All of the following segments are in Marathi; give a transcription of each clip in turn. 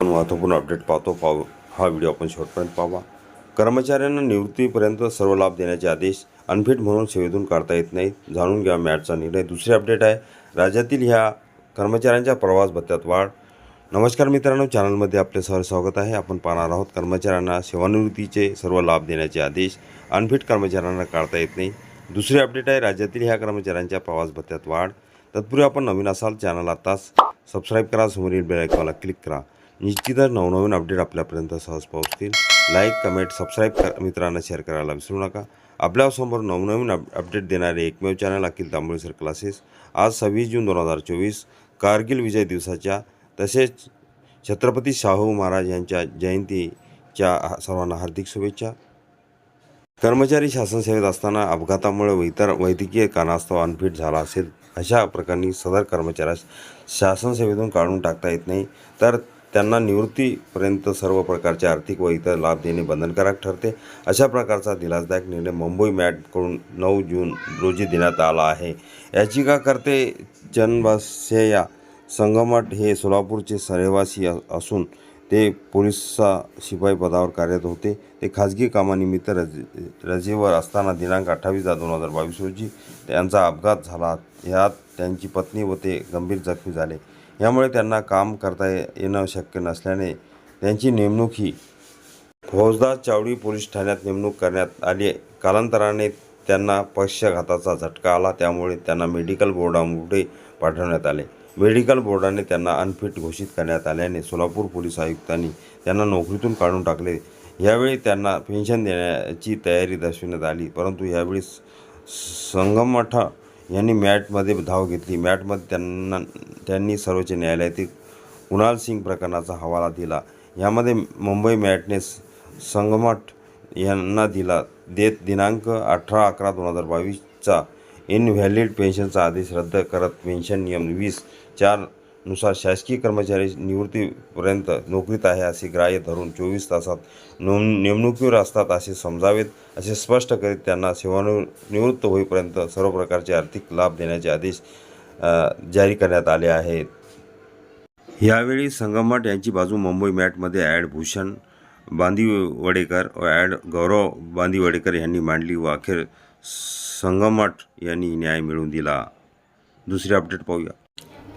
महत्त्वपूर्ण अपडेट पाहतो. पाहू हा व्हिडिओ आपण शेवटपर्यंत पाहावा कर्मचाऱ्यांना निवृत्तीपर्यंत सर्व लाभ देण्याचे आदेश अनफिट म्हणून सेवेतून काढता येत नाही जाणून घ्या मॅटचा निर्णय. दुसरी अपडेट आहे. राज्यातील ह्या कर्मचाऱ्यांच्या प्रवास भत्त्यात वाढ. नमस्कार मित्रांनो चॅनलमध्ये आपले सर स्वागत आहे. आपण पाहणार आहोत कर्मचाऱ्यांना सेवानिवृत्तीचे सर्व लाभ देण्याचे आदेश अनफिट कर्मचाऱ्यांना काढता येत नाही. दुसरी अपडेट आहे. राज्यातील ह्या कर्मचाऱ्यांच्या प्रवास भत्त्यात वाढ. तत्पूर्वी आपण नवीन असाल चॅनल आताच सबस्क्राईब करा. समोरील बेल आयकॉनला क्लिक करा. निश्चितच नवनवीन अपडेट आपल्यापर्यंत सहज पोहोचतील. लाईक कमेंट सबस्क्राईब कर मित्रांना शेअर करायला विसरू नका. आपल्यासमोर नवनवीन अप अपडेट देणारे एकमेव channel Akhil Tamboli sir classes आज सव्वीस जून दोन हजार चोवीस कारगिल विजय दिवसाच्या तसेच छत्रपती शाहू महाराज यांच्या जयंतीच्या सर्वांना हार्दिक शुभेच्छा. कर्मचारी शासन सेवेत असताना अपघातामुळे व इतर वैद्यकीय कारणास्तव अनफिट झाला असेल अशा प्रकरणी सदर कर्मचाऱ्यास शासन सेवेतून काढून टाकता येत नाही. तर त्यांना निवृत्तीपर्यंत सर्व प्रकारचे आर्थिक व इतर लाभ देणे बंधनकारक ठरते. अशा प्रकारचा दिलासदायक निर्णय मुंबई मॅटकडून नऊ जून रोजी देण्यात आला आहे. याचिकाकर्ते जनबसेया संगमट हे सोलापूरचे रहिवासी असून ते पोलिसा शिपाई पदावर कार्यरत होते. ते खाजगी कामानिमित्त रज रजेवर असताना दिनांक अठ्ठावीस दहा दोन हजार बावीस रोजी त्यांचा अपघात झाला. यात त्यांची पत्नी व ते गंभीर जखमी झाले. यामुळे त्यांना काम करता येणं शक्य नसल्याने त्यांची नेमणूक ही फौजदार चावडी पोलीस ठाण्यात नेमणूक करण्यात आली कालांतराने त्यांना पक्षाघाताचा झटका आला त्यामुळे त्यांना मेडिकल बोर्डामुळे पाठवण्यात आले. मेडिकल बोर्डाने त्यांना अनफिट घोषित करण्यात आल्याने सोलापूर पोलीस आयुक्तांनी त्यांना नोकरीतून काढून टाकले. यावेळी त्यांना पेन्शन देण्याची तयारी दर्शविण्यात आली परंतु यावेळी संगमठा यांनी मॅटमध्ये धाव घेतली. मॅटमध्ये त्यांना त्यांनी सर्वोच्च न्यायालयातील कुणाल सिंग प्रकरणाचा हवाला दिला. यामध्ये मुंबई मॅटने संगमठ यांना दिला. देत दिनांक अठरा अकरा दोन हजार बावीसचा इनव्हॅलिड पेन्शनचा आदेश रद्द करत पेन्शन नियम वीस चार नुसार शासकीय कर्मचारी निवृत्तीपर्यंत नोकरीत आहे असे ग्राह्य धरून चोवीस तासात नोम नेमणुकीवर असतात असे समजावेत असे स्पष्ट करीत त्यांना सेवानिवृ निवृत्त होईपर्यंत सर्व प्रकारचे आर्थिक लाभ देण्याचे आदेश जारी करण्यात आले आहेत. यावेळी संगमट यांची बाजू मुंबई मॅटमध्ये ॲड भूषण बांदिवडेकर व ॲड गौरव बांदिवडेकर यांनी मांडली व अखेर संगमट यांनी न्याय मिळवून दिला. दुसरी अपडेट पाहूया.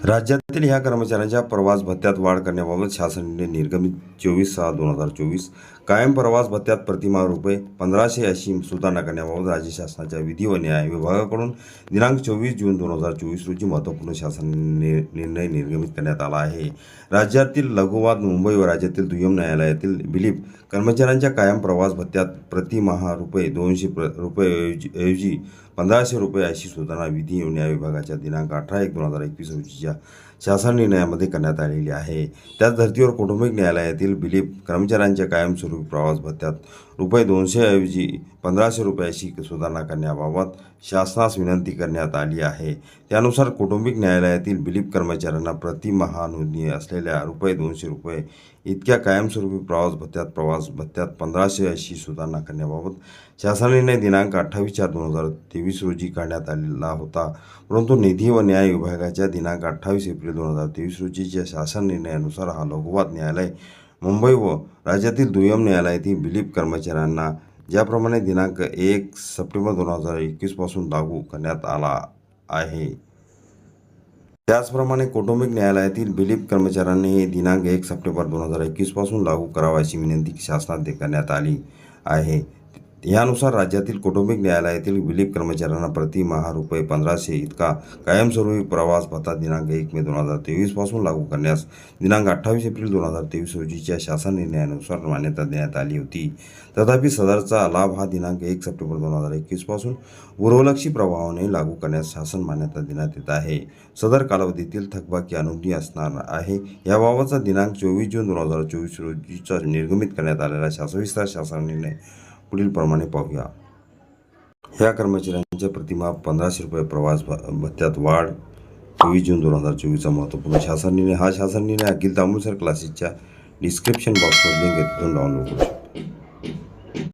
राज्यातील ह्या कर्मचाऱ्यांच्या प्रवास भत्त्यात वाढ करण्याबाबत शासनाने निर्गमित चोवीस सहा दोन हजार चोवीस कायम प्रवास भत्त्यात प्रतिमा रुपये पंधराशे अशी सुधारणा करण्याबाबत राज्य शासनाच्या विधी व न्याय विभागाकडून दिनांक चोवीस जून दोन हजार चोवीस रोजी महत्त्वपूर्ण शासन नि- निर्णय निर्गमित करण्यात आला आहे. राज्यातील लघुवाद मुंबई व राज्यातील दुय्यम न्यायालयातील बिलीप कर्मचाऱ्यांच्या कायम प्रवास भत्त्यात प्रतिमाहा रुपये दोनशे प्र रुपये पंधराशे रुपये अशी सुधारणा विधी व न्याय विभागाच्या दिनांक अठरा एक दोन हजार एकवीस रोजीच्या शासन निर्णयामध्ये करण्यात आलेली आहे. त्याच धर्तीवर कौटुंबिक न्यायालयातील बिलीप कर्मचाऱ्यांच्या कायम सुरू रुपये प्रवास भत्त्यात. रुपये दोनशेऐवजी पंधराशे रुपये सुधारणा करण्याबाबत शासनास विनंती करण्यात आली आहे. त्यानुसार कौटुंबिक न्यायालयातील बिलीप कर्मचाऱ्यांना प्रतिमहा असलेल्या रुपये दोनशे रुपये इतक्या कायमस्वरूपी प्रवास भत्त्यात प्रवास भत्त्यात पंधराशे अशी सुधारणा करण्याबाबत शासनाने दिनांक अठ्ठावीस चार दोन हजार तेवीस रोजी काढण्यात आलेला होता. परंतु निधी व न्याय विभागाच्या दिनांक अठ्ठावीस एप्रिल दोन हजार तेवीस रोजीच्या शासन निर्णयानुसार हा लघुवाद न्यायालय मुंबई व राज्यातील दुय्यम न्यायालयातील बिलीप कर्मचाऱ्यांना ज्याप्रमाणे दिनांक एक सप्टेंबर दोन हजार एकवीसपासून लागू करण्यात आला आहे. त्याचप्रमाणे कौटुंबिक न्यायालयातील बिलीप कर्मचाऱ्यांनी दिनांक एक सप्टेंबर दोन हजार एकवीसपासून लागू करावा अशी विनंती शासनात करण्यात आली आहे. यानुसार राज्यातील कौटुंबिक न्यायालयातील विलीप कर्मचाऱ्यांना प्रतिमहा रुपये पंधराशे इतका कायमस्वरूपी प्रवास भत्ता दिनांक एक मे दोन हजार तेवीसपासून लागू करण्यास दिनांक अठ्ठावीस एप्रिल दोन हजार तेवीस रोजीच्या शासन निर्णयानुसार मान्यता देण्यात आली होती. तथापि सदरचा लाभ हा दिनांक एक सप्टेंबर दोन हजार एकवीसपासून पूर्वलक्षी प्रभावाने लागू करण्यास शासन मान्यता देण्यात येत आहे. सदर कालावधीतील थकबाकी अनुज्ञी असणार आहे. याबाबतचा दिनांक चोवीस जून दोन हजार चोवीस रोजीचा निर्गमित करण्यात आलेला शासविस्तार शासन निर्णय पुढीलप्रमाणे पाहूया. ह्या कर्मचाऱ्यांच्या प्रतिमा पंधराशे रुपये प्रवास भत्त्यात वाढ चोवीस जून दोन हजार चोवीसचा महत्त्वपूर्ण शासन निर्णय हा शासन निर्णय अखिल तांबूसर क्लासेसच्या डिस्क्रिप्शन बॉक्समध्ये लिंक डाउनलोड करू शकतो.